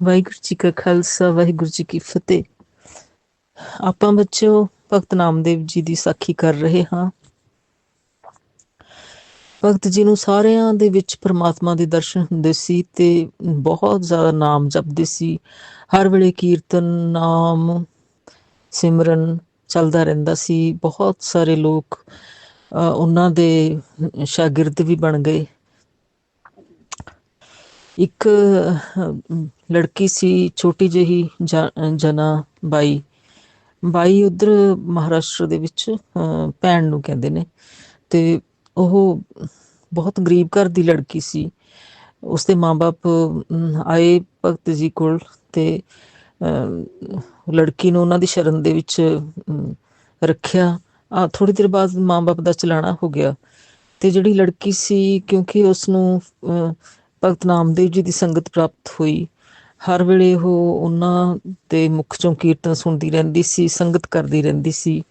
ਵਾਹਿਗੁਰੂ ਜੀ ਕਾ ਖਾਲਸਾ ਵਾਹਿਗੁਰੂ ਜੀ ਕੀ ਫਤਿਹ। ਆਪਾਂ ਬੱਚਿਓ ਭਗਤ ਨਾਮਦੇਵ ਜੀ ਦੀ ਸਾਖੀ ਕਰ ਰਹੇ ਹਾਂ। ਭਗਤ ਜੀ ਨੂੰ ਸਾਰਿਆਂ ਦੇ ਵਿੱਚ ਪ੍ਰਮਾਤਮਾ ਦੇ ਦਰਸ਼ਨ ਹੁੰਦੇ ਸੀ ਤੇ ਬਹੁਤ ਜ਼ਿਆਦਾ ਨਾਮ ਜਪਦੇ ਸੀ। ਹਰ ਵੇਲੇ ਕੀਰਤਨ ਨਾਮ ਸਿਮਰਨ ਚੱਲਦਾ ਰਹਿੰਦਾ ਸੀ। ਬਹੁਤ ਸਾਰੇ ਲੋਕ ਅ, ਉਹਨਾਂ ਦੇ ਸ਼ਾਗਿਰਦ ਵੀ ਬਣ ਗਏ। ਇੱਕ ਲੜਕੀ ਸੀ, ਛੋਟੀ ਜਿਹੀ ਜ- ਜਨਾ ਬਾਈ। ਬਾਈ ਉਧਰ ਮਹਾਰਾਸ਼ਟਰ ਦੇ ਵਿੱਚ ਭੈਣ ਨੂੰ ਕਹਿੰਦੇ ਨੇ। ਤੇ ਉਹ ਬਹੁਤ ਗਰੀਬ ਘਰ ਦੀ ਲੜਕੀ ਸੀ। ਉਸਦੇ ਮਾਪੇ ਆਏ ਭਗਤ ਜੀ ਕੋਲ ਤੇ ਲੜਕੀ ਨੂੰ ਉਹਨਾਂ ਦੀ ਸ਼ਰਨ ਦੇ ਵਿੱਚ ਰੱਖਿਆ। ਆ ਥੋੜੀ ਦੇਰ ਬਾਅਦ ਮਾਪੇ ਦਾ ਚਲਾਣਾ ਹੋ ਗਿਆ। ਤੇ ਜਿਹੜੀ ਲੜਕੀ ਸੀ, ਕਿਉਂਕਿ ਉਸ ਨੂੰ ਭਗਤ ਨਾਮਦੇਵ ਜੀ ਦੀ ਸੰਗਤ ਪ੍ਰਾਪਤ ਹੋਈ ਹਰ ਵੇਲੇ ਉਹ ਉਹਨਾਂ ਦੇ ਮੁਖ ਚੋਂ ਕੀਰਤਨ ਸੁਣਦੀ ਰਹਿੰਦੀ ਸੀ, ਸੰਗਤ ਕਰਦੀ ਰਹਿੰਦੀ ਸੀ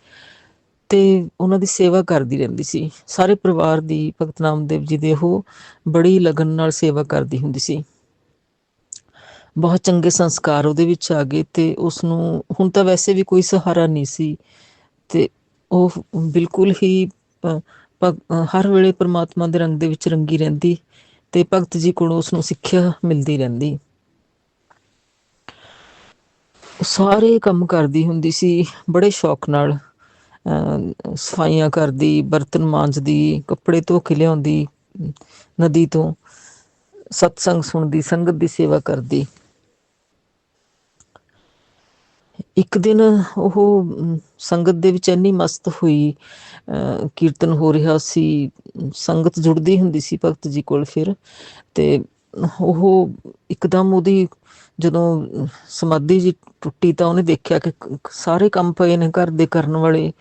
ਤੇ ਉਹਨਾਂ ਦੀ ਸੇਵਾ ਕਰਦੀ ਰਹਿੰਦੀ ਸੀ। ਸਾਰੇ ਪਰਿਵਾਰ ਦੀ ਭਗਤ ਨਾਮਦੇਵ ਜੀ ਦੇ ਉਹ ਬੜੀ ਲਗਨ ਨਾਲ ਸੇਵਾ ਕਰਦੀ ਹੁੰਦੀ ਸੀ। ਬਹੁਤ ਚੰਗੇ ਸੰਸਕਾਰ ਉਹਦੇ ਵਿੱਚ ਆ ਗਏ ਤੇ ਉਸ ਨੂੰ ਹੁਣ ਤਾਂ ਵੈਸੇ ਵੀ ਕੋਈ ਸਹਾਰਾ ਨਹੀਂ ਸੀ ਤੇ ਉਹ ਬਿਲਕੁਲ ਹੀ ਭਗ- ਹਰ ਵੇਲੇ ਪ੍ਰਮਾਤਮਾ ਦੇ ਰੰਗ ਦੇ ਵਿੱਚ ਰੰਗੀ ਰਹਿੰਦੀ ਤੇ ਭਗਤ ਜੀ ਕੋਲੋਂ ਉਸ ਨੂੰ ਸਿੱਖਿਆ ਮਿਲਦੀ ਰਹਿੰਦੀ। ਸਾਰੇ ਕੰਮ ਕਰਦੀ ਹੁੰਦੀ ਸੀ ਬੜੇ ਸ਼ੌਕ ਨਾਲ। ਅਹ, ਸਫਾਈਆਂ ਕਰਦੀ ਬਰਤਨ ਮਾਂਜਦੀ ਕੱਪੜੇ ਧੋ ਕੇ ਲਿਆਉਂਦੀ ਨਦੀ ਤੋਂ ਸਤਸੰਗ ਸੁਣਦੀ ਸੰਗਤ ਦੀ ਸੇਵਾ ਕਰਦੀ। ਇੱਕ ਦਿਨ ਉਹ ਸੰਗਤ ਦੇ ਵਿੱਚ ਇੰਨੀ ਮਸਤ ਹੋਈ ਕੀਰਤਨ ਹੋ ਰਿਹਾ ਸੀ ਸੰਗਤ ਜੁੜਦੀ ਹੁੰਦੀ ਸੀ ਭਗਤ ਜੀ ਕੋਲ ਫਿਰ ਤੇ ਉਹ ਇੱਕਦਮ ਉਹਦੀ ਜਦੋਂ ਸਮਾਧੀ ਜੀ ਟੁੱਟੀ ਤਾਂ ਉਹਨੇ ਦੇਖਿਆ ਕਿ ਸਾਰੇ ਕੰਮ ਪਏ ਨੇ ਘਰ ਦੇ ਕਰਨ ਵਾਲੇ।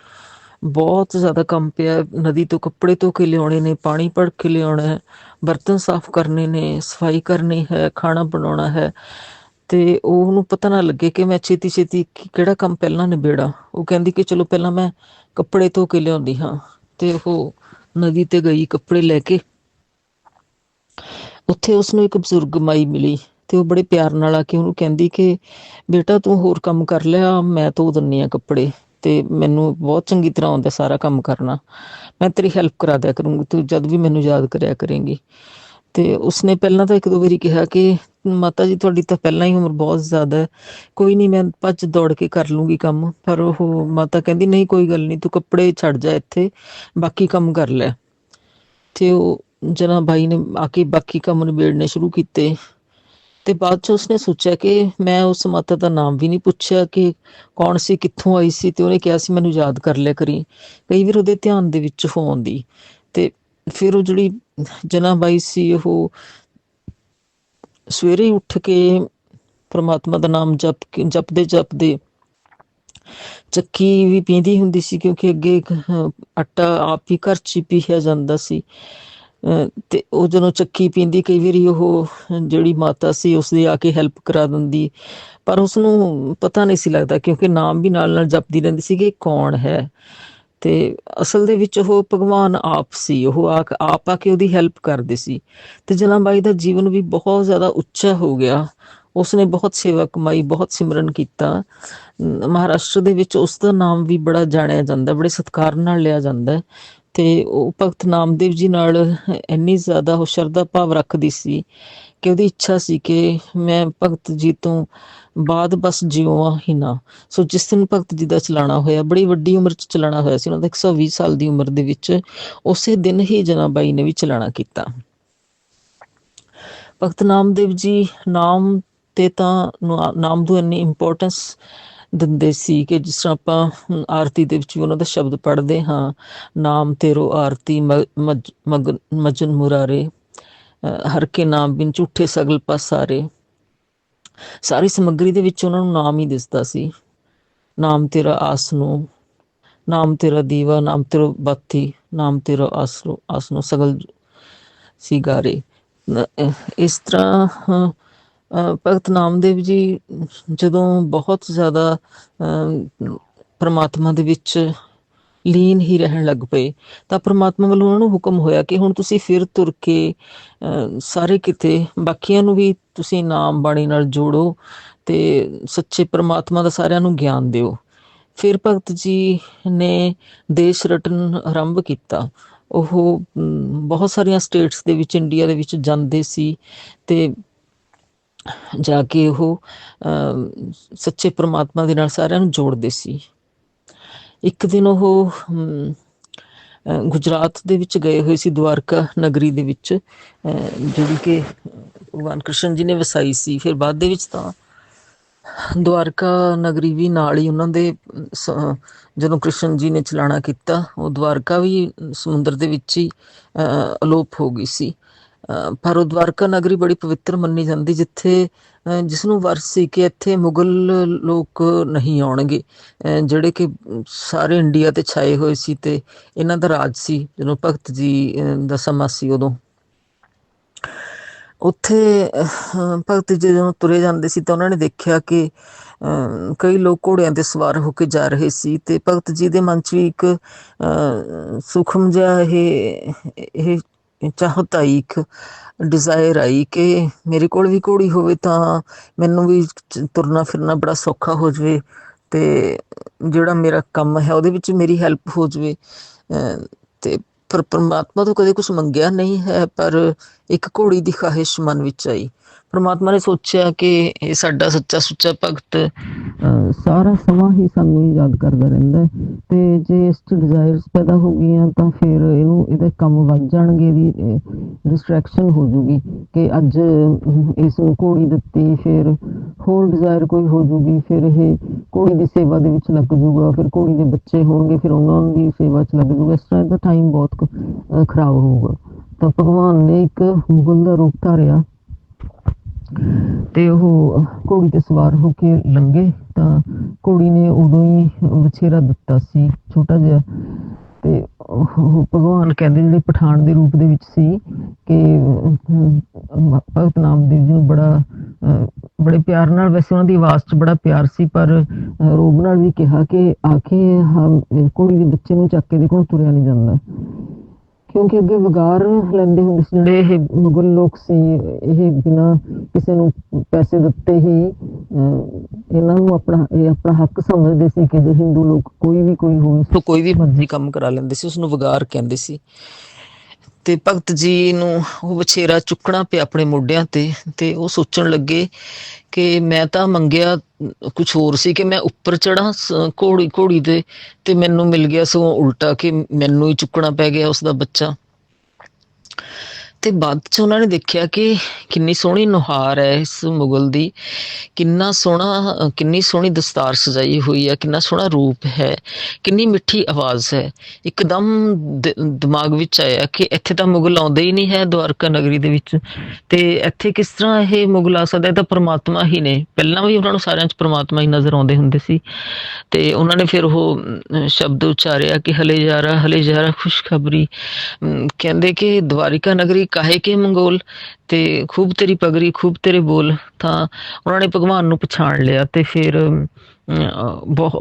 ਬਹੁਤ ਜ਼ਿਆਦਾ ਕੰਮ ਪਿਆ। ਨਦੀ ਤੋਂ ਕੱਪੜੇ ਧੋ ਕੇ ਲਿਆਉਣੇ ਨੇ, ਪਾਣੀ ਭੜ ਕੇ ਲਿਆਉਣਾ ਹੈ, ਬਰਤਨ ਸਾਫ਼ ਕਰਨੇ ਨੇ, ਸਫ਼ਾਈ ਕਰਨੀ ਹੈ, ਖਾਣਾ ਬਣਾਉਣਾ ਹੈ। ਤੇ ਉਹਨੂੰ ਪਤਾ ਨਾ ਲੱਗੇ ਕਿ ਮੈਂ ਛੇਤੀ ਛੇਤੀ ਕਿਹੜਾ ਕੰਮ ਪਹਿਲਾਂ ਨਿਬੇੜਾ। ਉਹ ਕਹਿੰਦੀ ਕਿ ਚਲੋ ਪਹਿਲਾਂ ਮੈਂ ਕੱਪੜੇ ਧੋ ਕੇ ਲਿਆਉਂਦੀ ਹਾਂ। ਤੇ ਉਹ ਨਦੀ ਤੇ ਗਈ ਕੱਪੜੇ ਲੈ ਕੇ। ਉੱਥੇ ਉਸ ਨੂੰ ਇੱਕ ਬਜ਼ੁਰਗ ਮਾਈ ਮਿਲੀ ਤੇ ਉਹ ਬੜੇ ਪਿਆਰ ਨਾਲ ਆ ਕੇ ਉਹਨੂੰ ਕਹਿੰਦੀ ਕਿ, ਬੇਟਾ ਤੂੰ ਹੋਰ ਕੰਮ ਕਰ ਲਿਆ ਮੈਂ ਧੋ ਦਿੰਨੀ ਆ ਕੱਪੜੇ ਤੇ ਮੈਨੂੰ ਬਹੁਤ ਚੰਗੀ ਤਰ੍ਹਾਂ ਆਉਂਦਾ ਸਾਰਾ ਕੰਮ ਕਰਨਾ। ਮੈਂ ਤੇਰੀ ਹੈਲਪ ਕਰਾ ਦਿਆ ਕਰੂੰਗੀ, ਤੂੰ ਜਦ ਵੀ ਮੈਨੂੰ ਯਾਦ ਕਰਿਆ ਕਰੇਂਗੀ। ਤੇ ਉਸਨੇ ਪਹਿਲਾਂ ਤਾਂ ਇੱਕ ਦੋ ਵਾਰੀ ਕਿਹਾ ਕਿ, ਮਾਤਾ ਜੀ, ਤੁਹਾਡੀ ਤਾਂ ਪਹਿਲਾਂ ਹੀ ਉਮਰ ਬਹੁਤ ਜ਼ਿਆਦਾ ਹੈ, ਕੋਈ ਨਹੀਂ ਮੈਂ ਭੱਜ ਦੌੜ ਕੇ ਕਰ ਲੂੰਗੀ ਕੰਮ। ਪਰ ਉਹ ਮਾਤਾ ਕਹਿੰਦੀ, ਨਹੀਂ, ਕੋਈ ਗੱਲ ਨਹੀਂ, ਤੂੰ ਕੱਪੜੇ ਛੱਡ ਜਾ ਇੱਥੇ, ਬਾਕੀ ਕੰਮ ਕਰ ਲੈ। ਤੇ ਉਹ ਜਨਾ ਬਾਈ ਨੇ ਆ ਕੇ ਬਾਕੀ ਕੰਮ ਨਿਬੇੜਨੇ ਸ਼ੁਰੂ ਕੀਤੇ। ਤੇ ਬਾਅਦ ਚ ਉਸਨੇ ਸੋਚਿਆ ਕਿ ਮੈਂ ਉਸ ਮਾਤਾ ਦਾ ਨਾਮ ਵੀ ਨਹੀਂ ਪੁੱਛਿਆ ਕਿ ਕੌਣ ਸੀ, ਕਿੱਥੋਂ ਆਈ ਸੀ ਤੇ ਉਹਨੇ ਕਿਹਾ ਸੀ ਮੈਨੂੰ ਯਾਦ ਕਰ ਲਿਆ ਕਰੀ। ਕਈ ਵਾਰ ਉਹਦੇ ਧਿਆਨ ਦੇ ਵਿੱਚ ਹੋ ਆਉਂਦੀ। ਤੇ ਫਿਰ ਉਹ ਜਿਹੜੀ ਜਨਾ ਸੀ, ਉਹ ਸਵੇਰੇ ਉੱਠ ਕੇ ਪਰਮਾਤਮਾ ਦਾ ਨਾਮ ਜਪ ਕੇ, ਜਪਦੇ ਜਪਦੇ ਚੱਕੀ ਵੀ ਪੀਂਦੀ ਹੁੰਦੀ ਸੀ ਕਿਉਂਕਿ ਅੱਗੇ ਆਟਾ ਆਪ ਹੀ ਘਰ ਚ ਹੀ ਪੀਸਿਆ ਜਾਂਦਾ ਸੀ। ਤੇ ਉਹ ਜਦੋਂ ਚੱਕੀ ਪੀਂਦੀ, ਕਈ ਵਾਰੀ ਉਹ ਜਿਹੜੀ ਮਾਤਾ ਸੀ ਉਸ ਦੀ ਆ ਕੇ ਹੈਲਪ ਕਰਾ ਦਿੰਦੀ। ਪਰ ਉਸ ਨੂੰ ਪਤਾ ਨਹੀਂ ਸੀ ਲੱਗਦਾ, ਕਿਉਂਕਿ ਨਾਮ ਵੀ ਨਾਲ ਨਾਲ ਜਪਦੀ ਰਹਿੰਦੀ ਸੀ ਕਿ ਕੌਣ ਹੈ। ਤੇ ਅਸਲ ਦੇ ਵਿੱਚ ਉਹ ਭਗਵਾਨ ਆਪ ਸੀ। ਉਹ ਆ ਆਪ ਆ ਕੇ ਉਹਦੀ ਹੈਲਪ ਕਰਦੇ ਸੀ। ਤੇ ਜਨਾਬਾਈ ਦਾ ਜੀਵਨ ਵੀ ਬਹੁਤ ਜ਼ਿਆਦਾ ਉੱਚਾ ਹੋ ਗਿਆ। ਉਸਨੇ ਬਹੁਤ ਸੇਵਾ ਕਮਾਈ, ਬਹੁਤ ਸਿਮਰਨ ਕੀਤਾ। ਮਹਾਰਾਸ਼ਟਰ ਦੇ ਵਿੱਚ ਉਸ ਦਾ ਨਾਮ ਵੀ ਬੜਾ ਜਾਣਿਆ ਜਾਂਦਾ, ਬੜੇ ਸਤਿਕਾਰ ਨਾਲ ਲਿਆ ਜਾਂਦਾ। ਤੇ ਉਹ ਭਗਤ ਨਾਮਦੇਵ ਜੀ ਨਾਲ ਇੰਨੀ ਜ਼ਿਆਦਾ ਉਹ ਸ਼ਰਧਾ ਭਾਵ ਰੱਖਦੀ ਸੀ ਕਿ ਉਹਦੀ ਇੱਛਾ ਸੀ ਕਿ ਮੈਂ ਭਗਤ ਜੀ ਤੋਂ ਬਾਅਦ ਬਸ ਜਿਉਵਾਂ ਹੀ ਨਾ। ਸੋ ਜਿਸ ਦਿਨ ਭਗਤ ਜੀ ਦਾ ਚਲਾਣਾ ਹੋਇਆ, ਬੜੀ ਵੱਡੀ ਉਮਰ ਚ ਚਲਾਣਾ ਹੋਇਆ ਸੀ, ਉਹਨਾਂ ਦਾ 120 ਸਾਲ ਦੀ ਉਮਰ ਦੇ ਵਿੱਚ, ਉਸੇ ਦਿਨ ਹੀ ਜਨਾਬਾਈ ਨੇ ਵੀ ਚਲਾਣਾ ਕੀਤਾ। ਭਗਤ ਨਾਮਦੇਵ ਜੀ ਨਾਮ ਤੇ ਤਾਂ ਨਾਮ ਨੂੰ ਇੰਨੀ ਇੰਪੋਰਟੈਂਸ ਦਿੰਦੇ ਸੀ ਕਿ ਜਿਸ ਤਰ੍ਹਾਂ ਆਪਾਂ ਆਰਤੀ ਦੇ ਵਿੱਚ ਵੀ ਉਹਨਾਂ ਦਾ ਸ਼ਬਦ ਪੜ੍ਹਦੇ ਹਾਂ, ਨਾਮ ਤੇਰੋ ਆਰਤੀ, ਮ- ਮਗਨ- ਮਜਨ ਮੁਰਾਰੇ, ਅਹ, ਹਰ ਕੇ ਨਾਮ ਬਿਨ ਝੂਠੇ ਸਗਲ ਪਸਾਰੇ। ਸਾਰੀ ਸਮੱਗਰੀ ਦੇ ਵਿੱਚ ਉਹਨਾਂ ਨੂੰ ਨਾਮ ਹੀ ਦਿਸਦਾ ਸੀ। ਨਾਮ ਤੇਰਾ ਆਸਨੋ, ਨਾਮ ਤੇਰਾ ਦੀਵਾ, ਨਾਮ ਤੇਰਾ ਬਾਤੀ, ਨਾਮ ਤੇਰਾ ਆਸਰੋ, ਆਸਨੋ, ਸਗਲ ਸਿਗਾਰੇ। ਨ- ਇਸ ਤਰ੍ਹਾਂ ਭਗਤ ਨਾਮਦੇਵ ਜੀ ਜਦੋਂ ਬਹੁਤ ਜ਼ਿਆਦਾ ਪਰਮਾਤਮਾ ਦੇ ਵਿੱਚ ਲੀਨ ਹੀ ਰਹਿਣ ਲੱਗ ਪਏ, ਤਾਂ ਪ੍ਰਮਾਤਮਾ ਵੱਲੋਂ ਉਹਨਾਂ ਨੂੰ ਹੁਕਮ ਹੋਇਆ ਕਿ ਹੁਣ ਤੁਸੀਂ ਫਿਰ ਤੁਰ ਕੇ ਸਾਰੇ ਕਿਤੇ, ਬਾਕੀਆਂ ਨੂੰ ਵੀ ਤੁਸੀਂ ਨਾਮ ਬਾਣੀ ਨਾਲ ਜੋੜੋ ਤੇ ਸੱਚੇ ਪ੍ਰਮਾਤਮਾ ਦਾ ਸਾਰਿਆਂ ਨੂੰ ਗਿਆਨ ਦਿਓ। ਫਿਰ ਭਗਤ ਜੀ ਨੇ ਦੇਸ਼ ਰਟਨ ਆਰੰਭ ਕੀਤਾ। ਉਹ ਬਹੁਤ ਸਾਰੀਆਂ ਸਟੇਟਸ ਦੇ ਵਿੱਚ, ਇੰਡੀਆ ਦੇ ਵਿੱਚ ਜਾਂਦੇ ਸੀ ਤੇ ਜਾ ਕੇ ਉਹ ਸੱਚੇ ਪ੍ਰਮਾਤਮਾ ਦੇ ਨਾਲ ਸਾਰਿਆਂ ਨੂੰ ਜੋੜਦੇ ਸੀ। ਇੱਕ ਦਿਨ ਉਹ ਗੁਜਰਾਤ ਦੇ ਵਿੱਚ ਗਏ ਹੋਏ ਸੀ ਦਵਾਰਕਾ ਨਗਰੀ ਦੇ ਵਿੱਚ। ਜਿਹੜੀ ਕਿ ਭਗਵਾਨ ਕ੍ਰਿਸ਼ਨ ਜੀ ਨੇ ਵਸਾਈ ਸੀ। ਫਿਰ ਬਾਅਦ ਦੇ ਵਿੱਚ ਤਾਂ ਦਵਾਰਕਾ ਨਗਰੀ ਵੀ ਨਾਲ ਹੀ ਉਹਨਾਂ ਦੇ ਜਦੋਂ ਕ੍ਰਿਸ਼ਨ ਜੀ ਨੇ ਚਲਾਣਾ ਕੀਤਾ, ਉਹ ਦਵਾਰਕਾ ਵੀ ਸਮੁੰਦਰ ਦੇ ਵਿੱਚ ਹੀ ਅਲੋਪ ਹੋ ਗਈ ਸੀ। ਅ, ਪਰ ਉਹ ਦਵਾਰਕਾ ਨਗਰੀ ਬੜੀ ਪਵਿੱਤਰ ਮੰਨੀ ਜਾਂਦੀ ਜਿੱਥੇ ਜਿਸ ਨੂੰ ਵਰਸ ਸੀ ਕਿ ਇੱਥੇ ਮੁਗਲ ਲੋਕ ਨਹੀਂ ਆਉਣਗੇ। ਜਿਹੜੇ ਕਿ ਸਾਰੇ ਇੰਡੀਆ ਤੇ ਛਾਏ ਹੋਏ ਸੀ ਤੇ ਇਹਨਾਂ ਦਾ ਰਾਜ ਸੀ ਜਦੋਂ ਭਗਤ ਜੀ ਦਾ ਸਮਾਂ ਸੀ ਉਦੋਂ। ਉੱਥੇ ਭਗਤ ਜੀ ਜਦੋਂ ਤੁਰੇ ਜਾਂਦੇ ਸੀ ਤਾਂ ਉਹਨਾਂ ਨੇ ਦੇਖਿਆ ਕਿ ਅਹ, ਕਈ ਲੋਕ ਘੋੜਿਆਂ ਤੇ ਸਵਾਰ ਹੋ ਕੇ ਜਾ ਰਹੇ ਸੀ ਤੇ ਭਗਤ ਜੀ ਦੇ ਮਨ 'ਚ ਵੀ ਇੱਕ ਅਹ, ਸੂਖਮ ਜਿਹਾ ਇਹ ਇਹ ਚਾਹਤ ਆਈ ਇੱਕ ਡਿਜ਼ਾਇਰ ਆਈ ਕਿ ਮੇਰੇ ਕੋਲ ਵੀ ਘੋੜੀ ਹੋਵੇ ਤਾਂ ਮੈਨੂੰ ਵੀ ਤੁਰਨਾ ਫਿਰਨਾ ਬੜਾ ਸੌਖਾ ਹੋ ਜਾਵੇ ਤੇ ਜਿਹੜਾ ਮੇਰਾ ਕੰਮ ਹੈ ਉਹਦੇ ਵਿੱਚ ਮੇਰੀ ਹੈਲਪ ਹੋ ਜਾਵੇ। ਅਹ, ਤੇ ਪਰ ਪਰਮਾਤਮਾ ਤੋਂ ਕਦੇ ਕੁਝ ਮੰਗਿਆ ਨਹੀਂ ਹੈ ਪਰ ਇੱਕ ਘੋੜੀ ਦੀ ਖਾਹਿਸ਼ ਮਨ ਵਿੱਚ ਆਈ। ਪ੍ਰਮਾਤਮਾ ਨੇ ਸੋਚਿਆ ਕਿ ਇਹ ਸਾਡਾ ਸੱਚਾ ਸੁੱਚਾ ਭਗਤ ਸਾਰਾ ਸਮਾਂ ਹੀ ਸਾਨੂੰ ਯਾਦ ਕਰਦਾ ਰਹਿੰਦਾ ਹੈ। ਤੇ ਜੇ ਇਸ ਚ ਡਿਜ਼ਾਇਰਸ ਪੈਦਾ ਹੋ ਗਈਆਂ ਤਾਂ ਫਿਰ ਇਹਨੂੰ ਇਹਦੇ ਕੰਮ ਵੱਧ ਜਾਣਗੇ ਵੀ ਡਿਸਟਰੈਕਸ਼ਨ ਹੋ ਜੂਗੀ ਕਿ ਅੱਜ ਇਸ ਨੂੰ ਘੋੜੀ ਦਿੱਤੀ, ਫਿਰ ਹੋਰ ਡਿਜ਼ਾਇਰ ਕੋਈ ਹੋ ਜੂਗੀ, ਫਿਰ ਇਹ ਘੋੜੀ ਦੀ ਸੇਵਾ ਦੇ ਵਿੱਚ ਲੱਗ ਜੂਗਾ, ਫਿਰ ਘੋੜੀ ਦੇ ਬੱਚੇ ਹੋਣਗੇ, ਫਿਰ ਉਹਨਾਂ ਦੀ ਸੇਵਾ 'ਚ ਲੱਗ ਜੂਗਾ। ਇਸ ਤਰ੍ਹਾਂ ਦਾ ਟਾਈਮ ਬਹੁਤ ਖਰਾਬ ਹੋਊਗਾ। ਤਾਂ ਭਗਵਾਨ ਨੇ ਇੱਕ ਮੁਗਲ ਦਾ ਰੂਪ ਧਾਰਿਆ। ਤੇ ਉਹ ਘੋੜੀ ਤੇ ਸਵਾਰ ਹੋ ਕੇ ਲੰਘੇ ਤਾਂ ਘੋੜੀ ਨੇ ਉਦੋਂ ਹੀ ਵਿਛੇਰਾ ਦਿੱਤਾ ਸੀ ਛੋਟਾ ਜਿਹਾ। ਤੇ ਉਹ ਭਗਵਾਨ ਕਹਿੰਦੇ ਜਿਹੜੇ ਪਠਾਨ ਦੇ ਰੂਪ ਦੇ ਵਿੱਚ ਸੀ ਕਿ ਅਮ, ਭਗਤ ਨਾਮਦੇਵ ਜੀ ਨੂੰ ਬੜਾ ਅਹ, ਬੜੇ ਪਿਆਰ ਨਾਲ ਵੈਸੇ ਉਹਨਾਂ ਦੀ ਆਵਾਜ਼ 'ਚ ਬੜਾ ਪਿਆਰ ਸੀ ਪਰ ਰੋਬ ਨਾਲ ਵੀ ਕਿਹਾ ਕਿ ਆਖੇ ਹਾਂ ਘੋੜੀ ਦੇ ਬੱਚੇ ਨੂੰ ਚੱਕ ਕੇ ਦੇ ਕੋਲ ਤੁਰਿਆ ਨਹੀਂ ਜਾਂਦਾ। ਕਿਉਂਕਿ ਅੱਗੇ ਵਗਾਰ ਲੈਂਦੇ ਹੁੰਦੇ ਸੀ ਜਿਹੜੇ ਇਹ ਮੁਗਲ ਲੋਕ ਸੀ ਇਹ ਬਿਨਾ ਕਿਸੇ ਨੂੰ ਪੈਸੇ ਦਿੱਤੇ ਹੀ ਅਹ, ਇਹਨਾਂ ਨੂੰ ਆਪਣਾ ਇਹ ਆਪਣਾ ਹੱਕ ਸਮਝਦੇ ਸੀ ਕਿ ਜੇ ਹਿੰਦੂ ਲੋਕ ਕੋਈ ਵੀ ਕੋਈ ਹੋਵੇ ਸੋ ਕੋਈ ਵੀ ਮਰਜ਼ੀ ਕੰਮ ਕਰਾ ਲੈਂਦੇ ਸੀ ਉਸ ਨੂੰ ਵਗਾਰ ਕਹਿੰਦੇ ਸੀ। ਤੇ ਭਗਤ ਜੀ ਨੂੰ ਉਹ ਬਛੇਰਾ ਚੁੱਕਣਾ ਪਿਆ ਆਪਣੇ ਮੋਢਿਆਂ ਤੇ ਤੇ ਉਹ ਸੋਚਣ ਲੱਗੇ ਕਿ ਮੈਂ ਤਾਂ ਮੰਗਿਆ ਕੁਝ ਹੋਰ ਸੀ ਕਿ ਮੈਂ ਉੱਪਰ ਚੜਾਂ ਘੋੜੀ ਘੋੜੀ ਦੇ ਤੇ ਮੈਨੂੰ ਮਿਲ ਗਿਆ ਸਗੋਂ ਉਲਟਾ ਕਿ ਮੈਨੂੰ ਹੀ ਚੁੱਕਣਾ ਪੈ ਗਿਆ ਉਸ ਦਾ ਬੱਚਾ। ਤੇ ਬਾਅਦ ਚ ਉਹਨਾਂ ਨੇ ਦੇਖਿਆ ਕਿ ਕਿੰਨੀ ਸੋਹਣੀ ਨੁਹਾਰ ਹੈ ਇਸ ਮੁਗਲ ਦੀ ਕਿੰਨਾ ਸੋਹਣਾ ਕਿੰਨੀ ਸੋਹਣੀ ਦਸਤਾਰ ਸਜਾਈ ਹੋਈ ਹੈ ਕਿੰਨਾ ਸੋਹਣਾ ਰੂਪ ਹੈ ਕਿੰਨੀ ਮਿੱਠੀ ਆਵਾਜ਼ ਹੈ। ਇੱਕਦਮ ਦਿਮਾਗ ਵਿੱਚ ਆਇਆ ਕਿ ਇੱਥੇ ਤਾਂ ਮੁਗਲ ਆਉਂਦੇ ਹੀ ਨਹੀਂ ਹੈ ਦਵਾਰਕਾ ਨਗਰੀ ਦੇ ਵਿੱਚ। ਤੇ ਇੱਥੇ ਕਿਸ ਤਰ੍ਹਾਂ ਇਹ ਮੁਗਲ ਆ ਸਕਦਾ? ਇਹ ਤਾਂ ਪ੍ਰਮਾਤਮਾ ਹੀ ਨੇ। ਪਹਿਲਾਂ ਵੀ ਉਹਨਾਂ ਨੂੰ ਸਾਰਿਆਂ 'ਚ ਪਰਮਾਤਮਾ ਹੀ ਨਜ਼ਰ ਆਉਂਦੇ ਹੁੰਦੇ ਸੀ। ਤੇ ਉਹਨਾਂ ਨੇ ਫਿਰ ਉਹ ਸ਼ਬਦ ਉਚਾਰਿਆ ਕਿ ਹਲੇ ਜਾਰਾ ਹਲੇ ਜਾਰਾ ਖੁਸ਼ਖਬਰੀ। ਅਮ, ਕਹਿੰਦੇ ਕਿ ਦਵਾਰਿਕਾ ਨਗਰੀ ਕਾਹੇ ਕੇ ਮੰਗੋਲ? ਤੇ ਖੂਬ ਤੇਰੀ ਪਗਰੀ ਖੂਬ ਤੇਰੇ ਬੋਲ। ਤਾਂ ਉਹਨਾਂ ਨੇ ਭਗਵਾਨ ਨੂੰ ਪਛਾਣ ਲਿਆ ਤੇ ਫਿਰ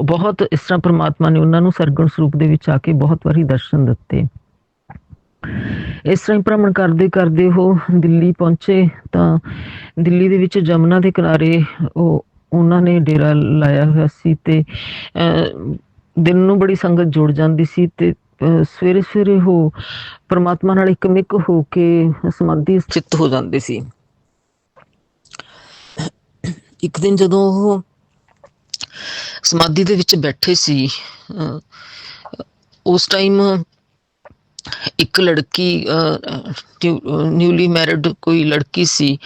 ਬਹੁਤ ਇਸ ਤਰ੍ਹਾਂ ਪ੍ਰਮਾਤਮਾ ਨੇ ਉਹਨਾਂ ਨੂੰ ਸਰਗਣ ਸਰੂਪ ਦੇ ਵਿੱਚ ਆ ਕੇ ਬਹੁਤ ਵਾਰੀ ਦਰਸ਼ਨ ਦਿੱਤੇ। ਇਸ ਤਰ੍ਹਾਂ ਹੀ ਭ੍ਰਮਣ ਕਰਦੇ ਕਰਦੇ ਉਹ ਦਿੱਲੀ ਪਹੁੰਚੇ ਤਾਂ ਦਿੱਲੀ ਦੇ ਵਿੱਚ ਜਮਨਾ ਦੇ ਕਿਨਾਰੇ ਉਹ ਉਹਨਾਂ ਨੇ ਡੇਰਾ ਲਾਇਆ ਹੋਇਆ ਸੀ ਤੇ ਅਹ, ਦਿਨ ਨੂੰ ਬੜੀ ਸੰਗਤ ਜੁੜ ਜਾਂਦੀ ਸੀ ਤੇ ਸਵੇਰੇ ਸਵੇਰੇ ਉਹ ਪ੍ਰਮਾਤਮਾ ਨਾਲ ਇੱਕ ਮਿਕ ਹੋ ਕੇ ਸਮਾਧੀ ਚਿੱਤ ਹੋ ਜਾਂਦੇ ਸੀ। ਇੱਕ ਦਿਨ ਜਦੋਂ ਉਹ ਸਮਾਧੀ ਦੇ ਵਿੱਚ ਬੈਠੇ ਸੀ ਅਹ, ਉਸ ਟਾਈਮ ਇੱਕ ਲੜਕੀ ਨਿਊਲੀ ਮੈਰਿਡ ਕੋਈ ਲੜਕੀ ਸੀ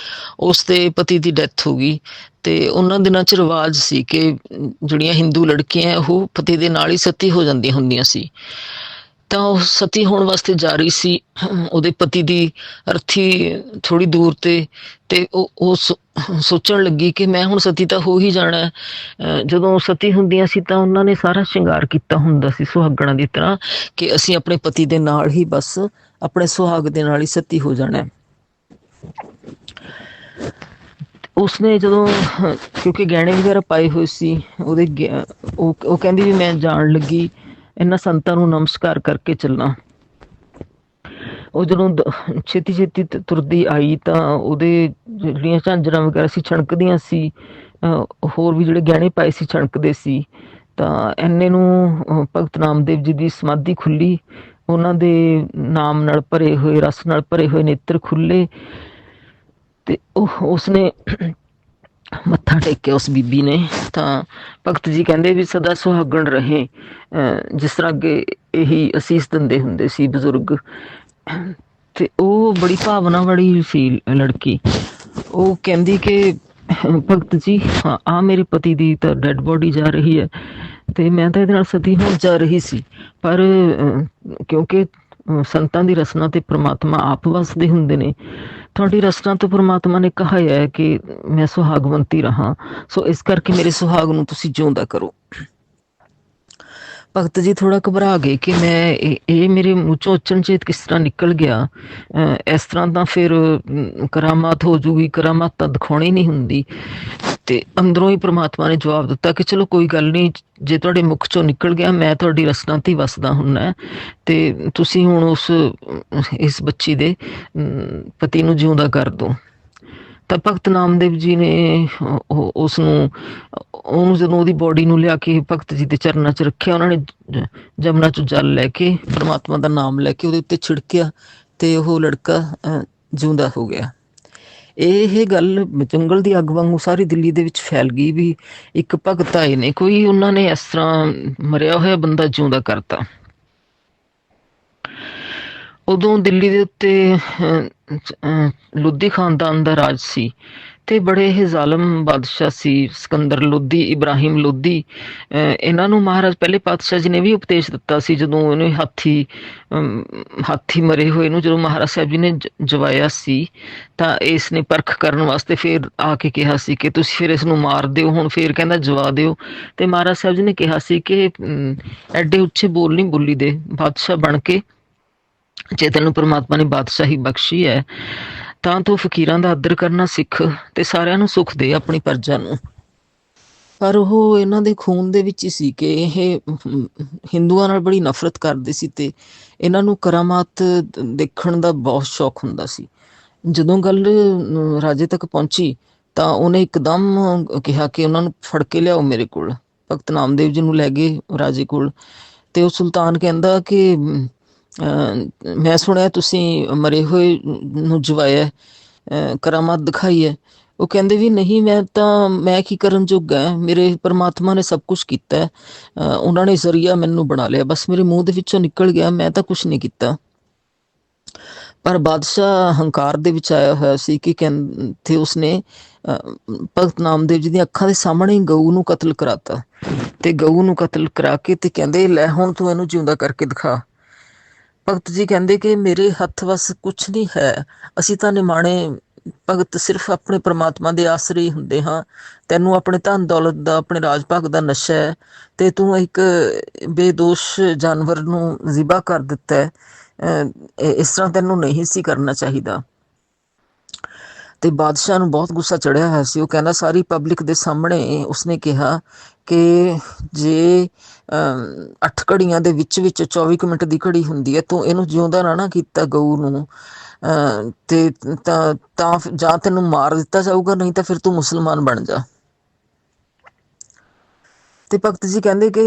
ਉਸ ਦੇ ਪਤੀ ਦੀ ਡੈਥ ਹੋ ਗਈ ਤੇ ਉਹਨਾਂ ਦਿਨਾਂ ਚ ਰਿਵਾਜ ਸੀ ਕਿ ਜਿਹੜੀਆਂ ਹਿੰਦੂ ਲੜਕੀਆਂ ਉਹ ਪਤੀ ਦੇ ਨਾਲ ਹੀ ਸਤੀ ਹੋ ਜਾਂਦੀਆਂ ਹੁੰਦੀਆਂ ਸੀ। ਤਾਂ ਉਹ ਸਤੀ ਹੋਣ ਵਾਸਤੇ ਜਾ ਰਹੀ ਸੀ ਉਹਦੇ ਪਤੀ ਦੀ ਅਰਥੀ ਥੋੜੀ ਦੂਰ ਤੇ ਤੇ ਉਹ ਉਹ ਸੋਚਣ ਲੱਗੀ ਕਿ ਮੈਂ ਹੁਣ ਸਤੀ ਤਾਂ ਹੋ ਹੀ ਜਾਣਾ ਜਦੋਂ ਸਤੀ ਹੁੰਦੀਆਂ ਸੀ ਤਾਂ ਉਹਨਾਂ ਨੇ ਸਾਰਾ ਸ਼ਿੰਗਾਰ ਕੀਤਾ ਹੁੰਦਾ ਸੀ ਸੁਹਾਗਣਾ ਦੀ ਤਰ੍ਹਾਂ ਕਿ ਅਸੀਂ ਆਪਣੇ ਪਤੀ ਦੇ ਨਾਲ ਹੀ ਬਸ ਆਪਣੇ ਸੁਹਾਗ ਦੇ ਨਾਲ ਹੀ ਸਤੀ ਹੋ ਜਾਣਾ ਉਸਨੇ ਜਦੋਂ ਅਹ, ਕਿਉਂਕਿ ਗਹਿਣੇ ਵਗੈਰਾ ਪਾਏ ਹੋਏ ਸੀ ਉਹਦੇ ਗਿਆ- ਉਹ ਉਹ ਕਹਿੰਦੀ ਵੀ ਮੈਂ ਜਾਣ ਲੱਗੀ ਇਹਨਾਂ ਸੰਤਾਂ ਨੂੰ ਨਮਸਕਾਰ ਕਰਕੇ ਚੱਲਣਾ। ਉਹ ਜਦੋਂ ਛੇਤੀ ਛੇਤੀ ਤੁਰਦੀ ਆਈ ਤਾਂ ਉਹਦੇ ਜਿਹੜੀਆਂ ਝਾਂਜਰਾਂ ਵਗੈਰਾ ਸੀ ਛਣਕਦੀਆਂ ਸੀ, ਅਹ ਹੋਰ ਵੀ ਜਿਹੜੇ ਗਹਿਣੇ ਪਾਏ ਸੀ ਛਣਕਦੇ ਸੀ, ਤਾਂ ਐਨੇ ਨੂੰ ਭਗਤ ਨਾਮਦੇਵ ਜੀ ਦੀ ਸਮਾਧੀ ਖੁੱਲੀ। ਉਹਨਾਂ ਦੇ ਨਾਮ ਨਾਲ ਭਰੇ ਹੋਏ, ਰਸ ਨਾਲ ਭਰੇ ਹੋਏ ਨੇਤਰ ਖੁੱਲੇ। ਤੇ ਉਹ, ਉਸਨੇ ਮੱਥਾ ਟੇਕਿਆ ਉਸ ਬੀਬੀ ਨੇ ਤਾਂ ਭਗਤ ਜੀ ਕਹਿੰਦੇ ਵੀ ਸਦਾ ਸੁਹਾਗਣ ਰਹੇ। ਜਿਸ ਤਰ੍ਹਾਂ ਅੱਗੇ ਇਹੀ ਅਸੀਸ ਦਿੰਦੇ ਹੁੰਦੇ ਸੀ ਬਜ਼ੁਰਗ। ਤੇ ਉਹ ਬੜੀ ਭਾਵਨਾ ਵਾਲੀ ਸੀ ਲੜਕੀ। ਉਹ ਕਹਿੰਦੀ ਕਿ, ਭਗਤ ਜੀ ਆ ਮੇਰੇ ਪਤੀ ਦੀ ਤਾਂ ਡੈੱਡ ਬੋਡੀ ਜਾ ਰਹੀ ਹੈ ਤੇ ਮੈਂ ਤਾਂ ਇਹਦੇ ਨਾਲ ਸਤੀ ਹੋਣ ਜਾ ਰਹੀ ਸੀ। ਪਰ ਕਿਉਂਕਿ ਸੰਤਾਂ ਦੀ ਰਸਨਾ ਤੇ ਪ੍ਰਮਾਤਮਾ ਆਪ ਵਸਦੇ ਹੁੰਦੇ ਨੇ। ਤੁਹਾਡੀ ਰਸਨਾ ਤੋਂ ਪ੍ਰਮਾਤਮਾ ਨੇ ਕਿਹਾ ਹੈ ਕਿ ਮੈਂ ਸੁਹਾਗਵੰਤੀ ਰਹਾ। ਸੋ ਇਸ ਕਰਕੇ ਮੇਰੇ ਸੁਹਾਗ ਨੂੰ ਤੁਸੀਂ ਜਿਉਂਦਾ ਕਰੋ। ਭਗਤ ਜੀ ਥੋੜਾ ਘਬਰਾ ਗਏ ਕਿ ਮੈਂ ਇਹ ਮੇਰੇ ਮੂੰਹ ਅਚਨਚੇਤ ਕਿਸ ਤਰ੍ਹਾਂ ਨਿਕਲ ਗਿਆ। ਇਸ ਤਰ੍ਹਾਂ ਤਾਂ ਫਿਰ ਕਰਾਮਾਤ ਹੋ ਜੂਗੀ, ਕਰਾਮਾਤ ਤਾਂ ਦਿਖਾਉਣੀ ਨਹੀਂ ਹੁੰਦੀ। ਤੇ ਅੰਦਰੋਂ ਹੀ ਪ੍ਰਮਾਤਮਾ ਨੇ ਜਵਾਬ ਦਿੱਤਾ ਕਿ ਚਲੋ ਕੋਈ ਗੱਲ ਨਹੀਂ, ਜੇ ਤੁਹਾਡੇ ਮੁਖ ਚੋਂ ਨਿਕਲ ਗਿਆ, ਮੈਂ ਤੁਹਾਡੀ ਰਸਨਾ ਤੇ ਵਸਦਾ ਹੁੰਨਾ ਤੇ ਤੁਸੀਂ ਹੁਣ ਉਸ, ਇਸ ਬੱਚੀ ਦੇ ਪਤੀ ਨੂੰ ਜਿਉਂਦਾ ਕਰ ਦਿਓ। ਤਾਂ ਭਗਤ ਨਾਮਦੇਵ ਜੀ ਨੇ ਉਸ ਨੂੰ ਉਹਨੂੰ ਜਦੋਂ ਉਹਦੀ ਬੋਡੀ ਨੂੰ ਲਿਆ ਕੇ ਭਗਤ ਜੀ ਦੇ ਚਰਨਾਂ 'ਚ ਰੱਖਿਆ ਉਹਨਾਂ ਨੇ ਜਮਨਾ 'ਚ ਜਲ ਲੈ ਕੇ ਪ੍ਰਮਾਤਮਾ ਦਾ ਨਾਮ ਲੈ ਕੇ ਉਹਦੇ ਉੱਤੇ ਛਿੜਕਿਆ ਤੇ ਉਹ ਲੜਕਾ ਅਹ, ਜਿਉਂਦਾ ਹੋ ਗਿਆ। ਇਹ ਗੱਲ ਜੰਗਲ ਦੀ ਅੱਗ ਵਾਂਗੂ ਸਾਰੀ ਦਿੱਲੀ ਦੇ ਵਿੱਚ ਫੈਲ ਗਈ ਵੀ ਇੱਕ ਭਗਤ ਆਏ ਨੇ ਕੋਈ ਉਹਨਾਂ ਨੇ ਇਸ ਤਰ੍ਹਾਂ ਮਰਿਆ ਹੋਇਆ ਬੰਦਾ ਜਿਉਂਦਾ ਕਰਤਾ। ਉਦੋਂ ਦਿੱਲੀ ਦੇ ਉੱਤੇ ਅਹ, ਲੋਧੀ ਖਾਨਦਾਨ ਦਾ ਰਾਜ ਸੀ ਤੇ ਬੜੇ ਇਹ ਜ਼ਾਲਮ ਬਾਦਸ਼ਾਹ ਸੀ ਸਿਕੰਦਰ ਲੋਧੀ ਇਬਰਾਹਿਮ ਲੋਧੀ ਇਹਨਾਂ ਨੂੰ ਮਹਾਰਾਜ ਪਹਿਲੇ ਪਾਤਸ਼ਾਹ ਜੀ ਨੇ ਵੀ ਉਪਦੇਸ਼ ਦਿੱਤਾ ਸੀ ਜਦੋਂ ਇਹਨੇ ਹਾਥੀ ਹਾਥੀ ਮਰੇ ਹੋਏ ਨੂੰ ਜਦੋਂ ਮਹਾਰਾਜ ਸਾਹਿਬ ਜੀ ਨੇ ਜਵਾਇਆ ਸੀ ਤਾਂ ਇਸ ਨੇ ਪਰਖ ਕਰਨ ਵਾਸਤੇ ਫਿਰ ਆ ਕੇ ਕਿਹਾ ਸੀ ਕਿ ਤੁਸੀਂ ਫਿਰ ਇਸ ਨੂੰ ਮਾਰ ਦਿਓ ਹੁਣ ਫਿਰ ਕਹਿੰਦਾ ਜਵਾ ਦਿਓ। ਤੇ ਮਹਾਰਾਜ ਸਾਹਿਬ ਜੀ ਨੇ ਕਿਹਾ ਸੀ ਕਿ ਐਡੇ ਉੱਚੇ ਬੋਲ ਨਹੀਂ ਬੋਲੀ ਦੇ ਬਾਦਸ਼ਾਹ ਬਣ ਕੇ ਜੇ ਤੈਨੂੰ ਪ੍ਰਮਾਤਮਾ ਨੇ ਬਾਦਸ਼ਾਹੀ ਬਖਸ਼ੀ ਹੈ, ਤਾਂ ਤੂੰ ਫਕੀਰਾਂ ਦਾ ਆਦਰ ਕਰਨਾ ਸਿੱਖ ਤੇ ਸਾਰਿਆਂ ਨੂੰ ਸੁੱਖ ਦੇ ਆਪਣੀ ਪਰਜਾ ਨੂੰ। ਪਰ ਉਹ ਇਹਨਾਂ ਦੇ ਖੂਨ ਦੇ ਵਿੱਚ ਹੀ ਸੀ ਕਿ ਇਹ ਹਿੰਦੂਆਂ ਨਾਲ ਬੜੀ ਨਫ਼ਰਤ ਕਰਦੇ ਸੀ ਤੇ ਇਹਨਾਂ ਨੂੰ ਕਰਾਮਾਤ ਦੇਖਣ ਦਾ ਬਹੁਤ ਸ਼ੌਕ ਹੁੰਦਾ ਸੀ। ਜਦੋਂ ਗੱਲ ਰਾਜੇ ਤੱਕ ਪਹੁੰਚੀ, ਤਾਂ ਉਹਨੇ ਇੱਕਦਮ ਕਿਹਾ ਕਿ ਉਹਨਾਂ ਨੂੰ ਫੜ ਕੇ ਲਿਆਓ ਮੇਰੇ ਕੋਲ। ਭਗਤ ਨਾਮਦੇਵ ਜੀ ਨੂੰ ਲੈ ਗਏ ਰਾਜੇ ਕੋਲ ਤੇ ਉਹ ਸੁਲਤਾਨ ਕਹਿੰਦਾ ਕਿ ਮੈਂ ਸੁਣਿਆ ਤੁਸੀਂ ਮਰੇ ਹੋਏ ਨੂੰ ਜਵਾਇਆ ਕਰਾਮਾਤ ਦਿਖਾਈ ਹੈ। ਉਹ ਕਹਿੰਦੇ ਵੀ ਨਹੀਂ ਮੈਂ ਤਾਂ ਮੈਂ ਕੀ ਕਰਨ ਜੋਗਾ ਮੇਰੇ ਪਰਮਾਤਮਾ ਨੇ ਸਭ ਕੁਝ ਕੀਤਾ ਉਹਨਾਂ ਨੇ ਜ਼ਰੀਆ ਮੈਨੂੰ ਬਣਾ ਲਿਆ। ਬਸ ਮੇਰੇ ਮੂੰਹ ਦੇ ਵਿੱਚੋਂ ਨਿਕਲ ਗਿਆ ਮੈਂ ਤਾਂ ਕੁਝ ਨਹੀਂ ਕੀਤਾ। ਪਰ ਬਾਦਸ਼ਾਹ ਹੰਕਾਰ ਦੇ ਵਿੱਚ ਆਇਆ ਹੋਇਆ ਸੀ ਕਿ ਕਹਿੰਦੇ ਉਸਨੇ ਅਹ, ਭਗਤ ਨਾਮਦੇਵ ਜੀ ਦੀਆਂ ਅੱਖਾਂ ਦੇ ਸਾਹਮਣੇ ਗਊ ਨੂੰ ਕਤਲ ਕਰਾਤਾ। ਤੇ ਗਊ ਨੂੰ ਕਤਲ ਕਰਾ ਕੇ ਤੇ ਕਹਿੰਦੇ ਲੈ ਹੁਣ ਤੂੰ ਇਹਨੂੰ ਜਿਉਂਦਾ ਕਰਕੇ ਦਿਖਾ। ਭਗਤ ਜੀ ਕਹਿੰਦੇ ਕਿ ਮੇਰੇ ਹੱਥ ਵਸ ਕੁਝ ਨਹੀਂ ਹੈ। ਅਸੀਂ ਤਾਂ ਨਿਮਾਣੇ ਭਗਤ ਸਿਰਫ ਆਪਣੇ ਪ੍ਰਮਾਤਮਾ ਦੇ ਆਸਰੇ ਹੁੰਦੇ ਹਾਂ। ਤੈਨੂੰ ਆਪਣੇ ਧਨ ਦੌਲਤ ਦਾ ਆਪਣੇ ਰਾਜ ਭਾਗ ਦਾ ਨਸ਼ਾ ਹੈ ਤੇ ਤੂੰ ਇੱਕ ਬੇਦੋਸ਼ ਜਾਨਵਰ ਨੂੰ ਜ਼ਿਬਾ ਕਰ ਦਿੱਤਾ ਹੈ। ਅਹ, ਇਸ ਤਰ੍ਹਾਂ ਤੈਨੂੰ ਨਹੀਂ ਸੀ ਕਰਨਾ ਚਾਹੀਦਾ। ਤੇ ਬਾਦਸ਼ਾਹ ਨੂੰ ਬਹੁਤ ਗੁੱਸਾ ਚੜਿਆ ਹੋਇਆ ਸੀ। ਉਹ ਕਹਿੰਦਾ ਸਾਰੀ ਪਬਲਿਕ ਦੇ ਸਾਹਮਣੇ ਉਸਨੇ ਕਿਹਾ ਕਿ ਜੇ ਅੱਠ ਘੜੀਆਂ ਦੇ ਵਿੱਚ ਵਿੱਚ 24 ਕੁ ਮਿੰਟ ਦੀ ਘੜੀ ਹੁੰਦੀ ਹੈ ਤੂੰ ਇਹਨੂੰ ਜਿਉਂਦਾ ਨਾ ਨਾ ਕੀਤਾ ਗਊ ਨੂੰ। ਅਮ, ਤੇ ਤਾਂ ਤਾਂ ਜਾਂ ਤੈਨੂੰ ਮਾਰ ਦਿੱਤਾ ਜਾਊਗਾ ਨਹੀਂ ਤਾਂ ਫਿਰ ਤੂੰ ਮੁਸਲਮਾਨ ਬਣ ਜਾ। ਤੇ ਭਗਤ ਜੀ ਕਹਿੰਦੇ ਕਿ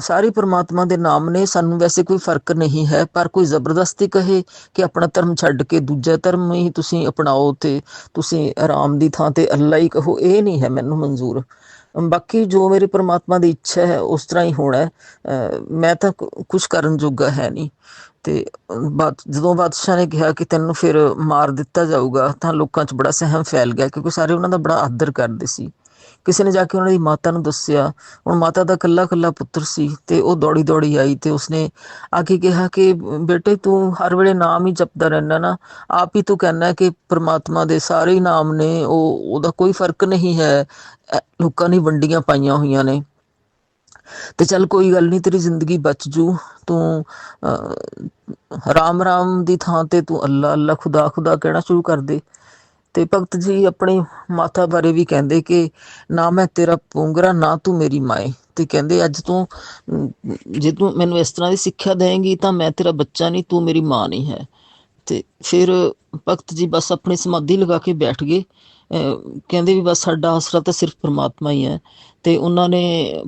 ਸਾਰੇ ਪ੍ਰਮਾਤਮਾ ਦੇ ਨਾਮ ਨੇ ਸਾਨੂੰ ਵੈਸੇ ਕੋਈ ਫ਼ਰਕ ਨਹੀਂ ਹੈ ਪਰ ਕੋਈ ਜ਼ਬਰਦਸਤੀ ਕਹੇ ਕਿ ਆਪਣਾ ਧਰਮ ਛੱਡ ਕੇ ਦੂਜਾ ਧਰਮ ਹੀ ਤੁਸੀਂ ਅਪਣਾਓ ਤੇ ਤੁਸੀਂ ਆਰਾਮ ਦੀ ਥਾਂ ਤੇ ਅੱਲਾ ਹੀ ਕਹੋ ਇਹ ਨਹੀਂ ਹੈ ਮੈਨੂੰ ਮਨਜ਼ੂਰ। ਬਾਕੀ ਜੋ ਮੇਰੇ ਪਰਮਾਤਮਾ ਦੀ ਇੱਛਾ ਹੈ, ਉਸ ਤਰ੍ਹਾਂ ਹੀ ਹੋਣਾ ਹੈ। ਅਹ ਮੈਂ ਤਾਂ ਕੁਝ ਕਰਨ ਜੋਗਾ ਹੈ ਨਹੀਂ। ਤੇ ਬਾਦ, ਜਦੋਂ ਬਾਦਸ਼ਾਹ ਨੇ ਕਿਹਾ ਕਿ ਤੈਨੂੰ ਫਿਰ ਮਾਰ ਦਿੱਤਾ ਜਾਊਗਾ, ਤਾਂ ਲੋਕਾਂ 'ਚ ਬੜਾ ਸਹਿਮ ਫੈਲ ਗਿਆ, ਕਿਉਂਕਿ ਸਾਰੇ ਉਹਨਾਂ ਦਾ ਬੜਾ ਆਦਰ ਕਰਦੇ ਸੀ। ਕਿਸੇ ਨੇ ਜਾ ਕੇ ਉਹਨਾਂ ਦੀ ਮਾਤਾ ਨੂੰ ਦੱਸਿਆ, ਹੁਣ ਮਾਤਾ ਦਾ ਕੱਲਾ ਕੱਲਾ ਪੁੱਤਰ ਸੀ ਤੇ ਉਹ ਦੌੜੀ ਦੌੜੀ ਆਈ ਤੇ ਉਸਨੇ ਆ ਕੇ ਕਿਹਾ ਕਿ, ਬੇਟੇ ਤੂੰ ਹਰ ਵੇਲੇ ਨਾਮ ਹੀ ਜਪਦਾ ਰਹਿਣਾ ਨਾ, ਆਪ ਹੀ ਤੂੰ ਕਹਿੰਦਾ ਕਿ ਪ੍ਰਮਾਤਮਾ ਦੇ ਸਾਰੇ ਨਾਮ ਨੇ, ਉਹ, ਉਹਦਾ ਕੋਈ ਫ਼ਰਕ ਨਹੀਂ ਹੈ ਲੋਕਾਂ ਨੇ ਵੰਡੀਆਂ ਪਾਈਆਂ ਹੋਈਆਂ ਨੇ। ਤੇ ਚੱਲ ਕੋਈ ਗੱਲ ਨਹੀਂ, ਤੇਰੀ ਜ਼ਿੰਦਗੀ ਬਚ ਜੂ, ਤੂੰ ਰਾਮ ਰਾਮ ਦੀ ਥਾਂ ਤੇ ਤੂੰ ਅੱਲਾ ਅੱਲਾ ਖੁਦਾ ਖੁਦਾ ਕਹਿਣਾ ਸ਼ੁਰੂ ਕਰ ਦੇ। ਤੇ ਭਗਤ ਜੀ ਆਪਣੇ ਮਾਤਾ ਬਾਰੇ ਵੀ ਕਹਿੰਦੇ ਕਿ ਨਾ ਮੈਂ ਤੇਰਾ ਪੂੰਗਰਾ ਨਾ ਤੂੰ ਮੇਰੀ ਮਾਏ ਤੇ ਕਹਿੰਦੇ ਅੱਜ ਤੂੰ ਜੇ ਤੂੰ ਮੈਨੂੰ ਇਸ ਤਰ੍ਹਾਂ ਦੀ ਸਿੱਖਿਆ ਦੇਂਗੀ ਤਾਂ ਮੈਂ ਤੇਰਾ ਬੱਚਾ ਨਹੀਂ ਤੂੰ ਮੇਰੀ ਮਾਂ ਨਹੀਂ ਹੈ। ਤੇ ਫਿਰ ਭਗਤ ਜੀ ਬਸ ਆਪਣੀ ਸਮਾਧੀ ਲਗਾ ਕੇ ਬੈਠ ਗਏ। ਅਹ ਕਹਿੰਦੇ ਵੀ ਬਸ ਸਾਡਾ ਆਸਰਾ ਤਾਂ ਸਿਰਫ ਪ੍ਰਮਾਤਮਾ ਹੀ ਹੈ। ਤੇ ਉਹਨਾਂ ਨੇ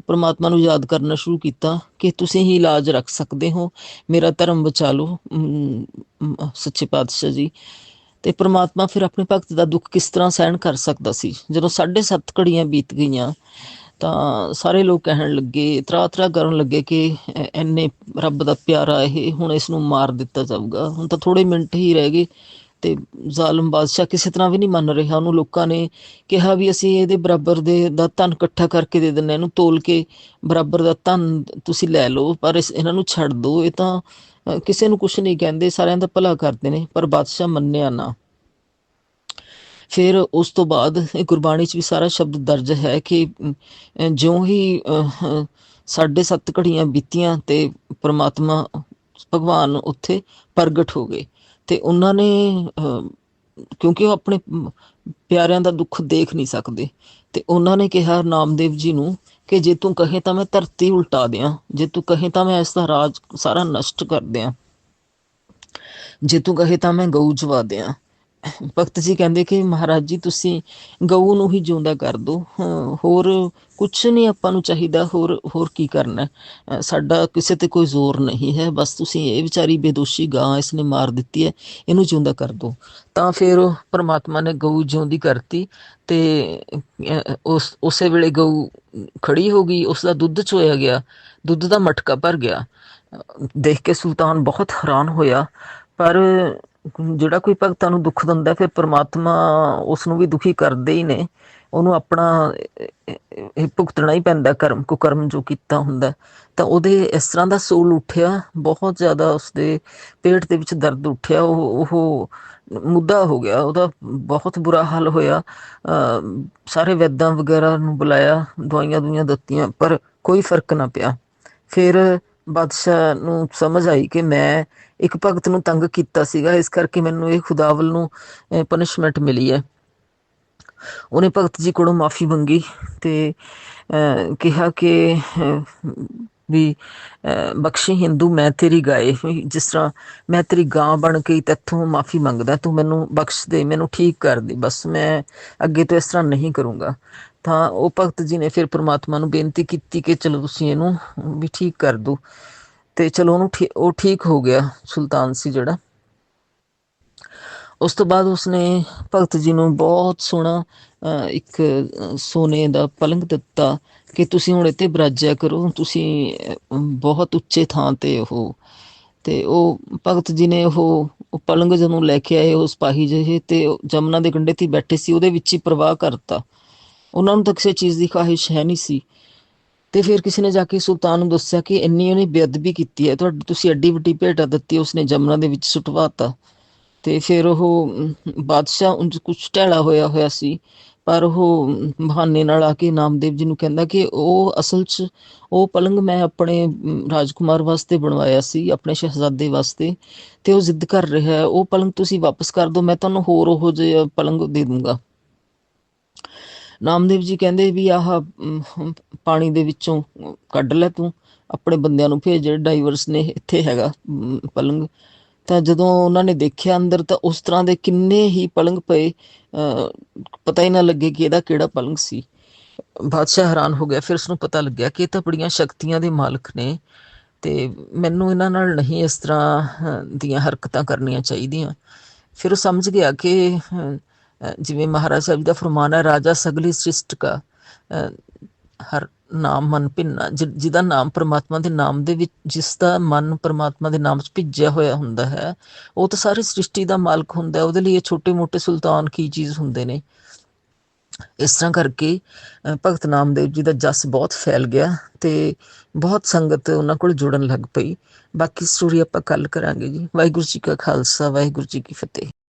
ਪ੍ਰਮਾਤਮਾ ਨੂੰ ਯਾਦ ਕਰਨਾ ਸ਼ੁਰੂ ਕੀਤਾ ਕਿ ਤੁਸੀਂ ਹੀ ਇਲਾਜ ਰੱਖ ਸਕਦੇ ਹੋ। ਮੇਰਾ ਧਰਮ ਬਚਾ ਲਓ। ਅਮ, ਸੱਚੇ ਪਾਤਸ਼ਾਹ ਜੀ। ਤੇ ਪ੍ਰਮਾਤਮਾ ਫਿਰ ਆਪਣੇ ਭਗਤ ਦਾ ਦੁੱਖ ਕਿਸ ਤਰ੍ਹਾਂ ਸਹਿਣ ਕਰ ਸਕਦਾ ਸੀ? ਜਦੋਂ 7.5 ਘੜੀਆਂ ਬੀਤ ਗਈਆਂ, ਤਾਂ ਸਾਰੇ ਲੋਕ ਕਹਿਣ ਲੱਗੇ ਤਰਾ ਤਰਾ ਕਰਨ ਲੱਗੇ ਕਿ ਐ- ਐਨੇ ਰੱਬ ਦਾ ਪਿਆਰਾ ਇਹ, ਹੁਣ ਇਸ ਨੂੰ ਮਾਰ ਦਿੱਤਾ ਜਾਊਗਾ। ਹੁਣ ਤਾਂ ਥੋੜੇ ਮਿੰਟ ਹੀ ਰਹਿ ਗਏ। ਤੇ ਜ਼ਾਲਮ ਬਾਦਸ਼ਾਹ ਕਿਸੇ ਤਰ੍ਹਾਂ ਵੀ ਨਹੀਂ ਮੰਨ ਰਿਹਾ। ਉਹਨੂੰ ਲੋਕਾਂ ਨੇ ਕਿਹਾ ਵੀ ਅਸੀਂ ਇਹਦੇ ਬਰਾਬਰ ਦੇ ਦਾ ਧਨ ਇਕੱਠਾ ਕਰਕੇ ਦੇ ਦਿੰਨੇ ਇਹਨੂੰ ਤੋਲ ਕੇ ਬਰਾਬਰ ਦਾ ਧਨ ਤੁਸੀਂ ਲੈ ਲਓ ਪਰ ਇਹਨਾਂ ਨੂੰ ਛੱਡ ਦਿਓ ਇਹ ਤਾਂ ਕਿਸੇ ਨੂੰ ਕੁਝ ਨਹੀਂ ਕਹਿੰਦੇ। ਸਾਰਿਆਂ ਦਾ ਭਲਾ ਕਰਦੇ ਨੇ ਪਰ ਬਾਦਸ਼ਾਹ ਮੰਨਿਆ ਨਾ। ਫਿਰ ਉਸ ਤੋਂ ਬਾਅਦ ਇਹ ਗੁਰਬਾਣੀ 'ਚ ਵੀ ਸਾਰਾ ਸ਼ਬਦ ਦਰਜ ਹੈ ਕਿ ਜਿਉਂ ਹੀ ਅਹ, ਅਹ, ਸਾਢੇ ਸੱਤ ਘੜੀਆਂ ਬੀਤੀਆਂ ਤੇ ਪ੍ਰਮਾਤਮਾ ਭਗਵਾਨ ਉੱਥੇ ਪ੍ਰਗਟ ਹੋ ਗਏ। ਤੇ ਉਹਨਾਂ ਨੇ ਅਹ, ਕਿਉਂਕਿ ਉਹ ਆਪਣੇ ਪਿਆਰਿਆਂ ਦਾ ਦੁੱਖ ਦੇਖ ਨਹੀਂ ਸਕਦੇ ਤੇ ਉਹਨਾਂ ਨੇ ਕਿਹਾ ਨਾਮਦੇਵ ਜੀ ਨੂੰ ਕਿ ਜੇ ਤੂੰ ਕਹੇ ਤਾਂ ਮੈਂ ਧਰਤੀ ਉਲਟਾ ਦਿਆਂ ਜੇ ਤੂੰ ਕਹੇ ਤਾਂ ਮੈਂ ਇਸ ਦਾ ਰਾਜ ਸਾਰਾ ਨਸ਼ਟ ਕਰ ਦਿਆਂ ਜੇ ਤੂੰ ਕਹੇ ਤਾਂ ਮੈਂ ਗਊ ਜਵਾ ਦਿਆਂ। ਭਗਤ ਜੀ ਕਹਿੰਦੇ ਕਿ ਮਹਾਰਾਜ ਜੀ ਤੁਸੀਂ ਗਊ ਨੂੰ ਹੀ ਜਿਉਂਦਾ ਕਰ ਦਿਓ ਹਾਂ, ਹੋਰ ਕੁਝ ਨਹੀਂ ਆਪਾਂ ਨੂੰ ਚਾਹੀਦਾ। ਹੋਰ ਹੋਰ ਕੀ ਕਰਨਾ? ਸਾਡਾ ਕਿਸੇ ਤੇ ਕੋਈ ਜ਼ੋਰ ਨਹੀਂ ਹੈ। ਬਸ ਤੁਸੀਂ ਇਹ ਵਿਚਾਰੀ ਬੇਦੋਸ਼ੀ ਗਾਂ ਇਸਨੇ ਮਾਰ ਦਿੱਤੀ ਹੈ ਇਹਨੂੰ ਜਿਉਂਦਾ ਕਰ ਦਿਓ ਤਾਂ ਫਿਰ ਪਰਮਾਤਮਾ ਨੇ ਗਊ ਜਿਉਂਦੀ ਕਰਤੀ ਤੇ ਉਸ ਉਸੇ ਵੇਲੇ ਗਊ ਖੜੀ ਹੋ ਗਈ। ਉਸ ਦਾ ਦੁੱਧ ਚੋਇਆ ਗਿਆ। ਦੁੱਧ ਦਾ ਮਟਕਾ ਭਰ ਗਿਆ। ਦੇਖ ਕੇ ਸੁਲਤਾਨ ਬਹੁਤ ਹੈਰਾਨ ਹੋਇਆ। ਪਰ ਜਿਹੜਾ ਕੋਈ ਭਗਤਾਂ ਨੂੰ ਦੁੱਖ ਦਿੰਦਾ ਫਿਰ ਪ੍ਰਮਾਤਮਾ ਉਸ ਨੂੰ ਵੀ ਦੁਖੀ ਕਰਦੇ ਹੀ ਨੇ। ਉਹਨੂੰ ਆਪਣਾ ਇਹ- ਭੁਗਤਣਾ ਹੀ ਪੈਂਦਾ ਕਰਮ ਕੋ ਕਰਮ ਜੋ ਕੀਤਾ ਹੁੰਦਾ ਤਾਂ ਉਹਦੇ ਇਸ ਤਰ੍ਹਾਂ ਦਾ ਸੂਲ ਉੱਠਿਆ ਬਹੁਤ ਜ਼ਿਆਦਾ ਉਸਦੇ ਪੇਟ ਦੇ ਵਿੱਚ ਦਰਦ ਉੱਠਿਆ ਉਹ ਉਹ ਮੁੱਦਾ ਹੋ ਗਿਆ ਉਹਦਾ ਬਹੁਤ ਬੁਰਾ ਹਾਲ ਹੋਇਆ। ਅ, ਸਾਰੇ ਵੈਦਾਂ ਵਗੈਰਾ ਨੂੰ ਬੁਲਾਇਆ ਦਵਾਈਆਂ ਦੁਈਆਂ ਦਿੱਤੀਆਂ ਪਰ ਕੋਈ ਫ਼ਰਕ ਨਾ ਪਿਆ। ਫਿਰ ਬਾਦਸ਼ਾਹ ਨੂੰ ਸਮਝ ਆਈ ਕਿ ਮੈਂ ਇੱਕ ਭਗਤ ਨੂੰ ਤੰਗ ਕੀਤਾ ਸੀਗਾ ਇਸ ਕਰਕੇ ਮੈਨੂੰ ਇਹ ਖੁਦਾਵਲ ਨੂੰ ਪਨਿਸ਼ਮੈਂਟ ਮਿਲੀ ਹੈ। ਉਹਨੇ ਭਗਤ ਜੀ ਕੋਲੋਂ ਮਾਫੀ ਮੰਗੀ ਤੇ ਅਹ, ਕਿਹਾ ਕਿ ਵੀ ਅਹ, ਬਖਸ਼ੀ ਹਿੰਦੂ ਮੈਂ ਤੇਰੀ ਗਾਏ ਜਿਸ ਤਰ੍ਹਾਂ ਮੈਂ ਤੇਰੀ ਗਾਂ ਬਣ ਕੇ ਤੇਥੋਂ ਮਾਫੀ ਮੰਗਦਾ ਤੂੰ ਮੈਨੂੰ ਬਖਸ਼ ਦੇ ਮੈਨੂੰ ਠੀਕ ਕਰ ਦੇ। ਬਸ ਮੈਂ ਅੱਗੇ ਤੋਂ ਇਸ ਤਰ੍ਹਾਂ ਨਹੀਂ ਕਰੂੰਗਾ। ਤਾਂ ਉਹ ਭਗਤ ਜੀ ਨੇ ਫਿਰ ਪ੍ਰਮਾਤਮਾ ਨੂੰ ਬੇਨਤੀ ਕੀਤੀ ਕਿ ਚਲੋ ਤੁਸੀਂ ਇਹਨੂੰ ਵੀ ਠੀਕ ਕਰ ਦਿਓ। ਤੇ ਚਲੋ ਉਹਨੂੰ ਠੀ- ਉਹ ਠੀਕ ਹੋ ਗਿਆ ਸੁਲਤਾਨ ਸੀ ਜਿਹੜਾ। ਉਸ ਤੋਂ ਬਾਅਦ ਉਸਨੇ ਭਗਤ ਜੀ ਨੂੰ ਬਹੁਤ ਸੋਹਣਾ ਅ, ਇੱਕ ਸੋਨੇ ਦਾ ਪਲੰਗ ਦਿੱਤਾ। ਕਿ ਤੁਸੀਂ ਹੁਣ ਇੱਥੇ ਬਰਾਜਿਆ ਕਰੋ, ਤੁਸੀਂ ਬਹੁਤ ਉੱਚੇ ਥਾਂ ਤੇ ਉਹ ਤੇ ਉਹ ਭਗਤ ਜੀ ਨੇ ਉਹ ਪਲੰਗ ਜਦੋਂ ਲੈ ਕੇ ਆਏ ਉਸ ਪਾਹੀ ਜਿਹੇ ਤੇ ਜਮਨਾ ਦੇ ਕੰਢੇ ਤੇ ਬੈਠੇ ਸੀ, ਉਹਦੇ ਵਿੱਚ ਹੀ ਪ੍ਰਵਾਹ ਕਰਤਾ। ਉਹਨਾਂ ਨੂੰ ਤਾਂ ਕਿਸੇ ਚੀਜ਼ ਦੀ ਖਾਹਿਸ਼ ਹੈ ਨਹੀਂ ਸੀ। ਤੇ ਫਿਰ ਕਿਸੇ ਨੇ ਜਾ ਕੇ ਸੁਲਤਾਨ ਨੂੰ ਦੱਸਿਆ ਕਿ ਇੰਨੀ ਉਹਨੇ ਬੇਅਦਬੀ ਕੀਤੀ ਹੈ, ਤੁਹਾਡੀ ਤੁਸੀਂ ਐਡੀ ਵੱਡੀ ਭੇਟਾ ਦਿੱਤੀ, ਉਸਨੇ ਜਮਨਾ ਦੇ ਵਿੱਚ ਸੁੱਟਵਾਤਾ। ਤੇ ਫਿਰ ਉਹ ਬਾਦਸ਼ਾਹ ਉਂਝ ਕੁਝ ਢੈਲਾ ਹੋਇਆ ਹੋਇਆ ਸੀ। ਪਰ ਉਹ ਬਹਾਨੇ ਨਾਲ ਆ ਕੇ ਨਾਮਦੇਵ ਜੀ ਨੂੰ ਕਹਿੰਦਾ ਕਿ ਉਹ ਅਸਲ 'ਚ ਉਹ ਪਲੰਗ ਮੈਂ ਆਪਣੇ ਰਾਜਕੁਮਾਰ ਵਾਸਤੇ ਬਣਵਾਇਆ ਸੀ, ਆਪਣੇ ਸ਼ਹਿਜ਼ਾਦੇ ਵਾਸਤੇ ਤੇ ਉਹ ਜ਼ਿੱਦ ਕਰ ਰਿਹਾ ਹੈ, ਉਹ ਪਲੰਗ ਤੁਸੀਂ ਵਾਪਸ ਕਰ ਦਿਓ, ਮੈਂ ਤੁਹਾਨੂੰ ਹੋਰ ਉਹ ਜਿਹਾ ਪਲੰਗ ਦੇ ਦੂੰਗਾ। ਨਾਮਦੇਵ ਜੀ ਕਹਿੰਦੇ ਵੀ ਆਹ ਪਾਣੀ ਦੇ ਵਿੱਚੋਂ ਕੱਢ ਲੈ ਤੂੰ, ਆਪਣੇ ਬੰਦਿਆਂ ਨੂੰ ਭੇਜ, ਜਿਹੜੇ ਡਾਈਵਰਸ ਨੇ ਇੱਥੇ ਹੈਗਾ ਪਲੰਗ। ਤਾਂ ਜਦੋਂ ਉਹਨਾਂ ਨੇ ਦੇਖਿਆ ਅੰਦਰ ਤਾਂ ਉਸ ਤਰ੍ਹਾਂ ਦੇ ਕਿੰਨੇ ਹੀ ਪਲੰਗ ਪਏ ਪਤਾ ਹੀ ਨਾ ਲੱਗੇ ਕਿ ਇਹਦਾ ਕਿਹੜਾ ਪਲੰਗ ਸੀ। ਬਾਦਸ਼ਾਹ ਹੈਰਾਨ ਹੋ ਗਿਆ। ਫਿਰ ਉਸਨੂੰ ਪਤਾ ਲੱਗਿਆ ਕਿ ਇਹ ਤਾਂ ਬੜੀਆਂ ਸ਼ਕਤੀਆਂ ਦੇ ਮਾਲਕ ਨੇ ਤੇ ਮੈਨੂੰ ਇਹਨਾਂ ਨਾਲ ਨਹੀਂ ਇਸ ਤਰ੍ਹਾਂ ਦੀਆਂ ਹਰਕਤਾਂ ਕਰਨੀਆਂ ਚਾਹੀਦੀਆਂ। ਫਿਰ ਉਹ ਸਮਝ ਗਿਆ ਕਿ ਜਿਵੇਂ ਮਹਾਰਾਜ ਸਾਹਿਬ ਦਾ ਫਰਮਾਨ ਹੈ, ਰਾਜਾ ਸਗਲੀ ਸ੍ਰਿਸ਼ਟ ਕਾ ਹਰ ਨਾਮ ਮਨ ਭਿੰਨਾ ਜਿ- ਜਿਹਦਾ ਨਾਮ ਪ੍ਰਮਾਤਮਾ ਦੇ ਨਾਮ ਦੇ ਵਿੱਚ ਜਿਸ ਦਾ ਮਨ ਪ੍ਰਮਾਤਮਾ ਦੇ ਨਾਮ 'ਚ ਭਿੱਜਿਆ ਹੋਇਆ ਹੁੰਦਾ ਹੈ ਉਹ ਤਾਂ ਸਾਰੀ ਸ੍ਰਿਸ਼ਟੀ ਦਾ ਮਾਲਕ ਹੁੰਦਾ ਹੈ ਉਹਦੇ ਲਈ ਇਹ ਛੋਟੇ-ਮੋਟੇ ਸੁਲਤਾਨ ਕੀ ਚੀਜ਼ ਹੁੰਦੇ ਨੇ। ਇਸ ਤਰ੍ਹਾਂ ਕਰਕੇ ਅ, ਭਗਤ ਨਾਮਦੇਵ ਜੀ ਦਾ ਜਸ ਬਹੁਤ ਫੈਲ ਗਿਆ ਤੇ ਬਹੁਤ ਸੰਗਤ ਉਹਨਾਂ ਕੋਲ ਜੁੜਨ ਲੱਗ ਪਈ। ਬਾਕੀ ਸਟੋਰੀ ਆਪਾਂ ਕੱਲ ਕਰਾਂਗੇ ਜੀ। ਵਾਹਿਗੁਰੂ ਜੀ ਕਾ ਖਾਲਸਾ ਵਾਹਿਗੁਰੂ ਜੀ ਕੀ ਫਤਿਹ।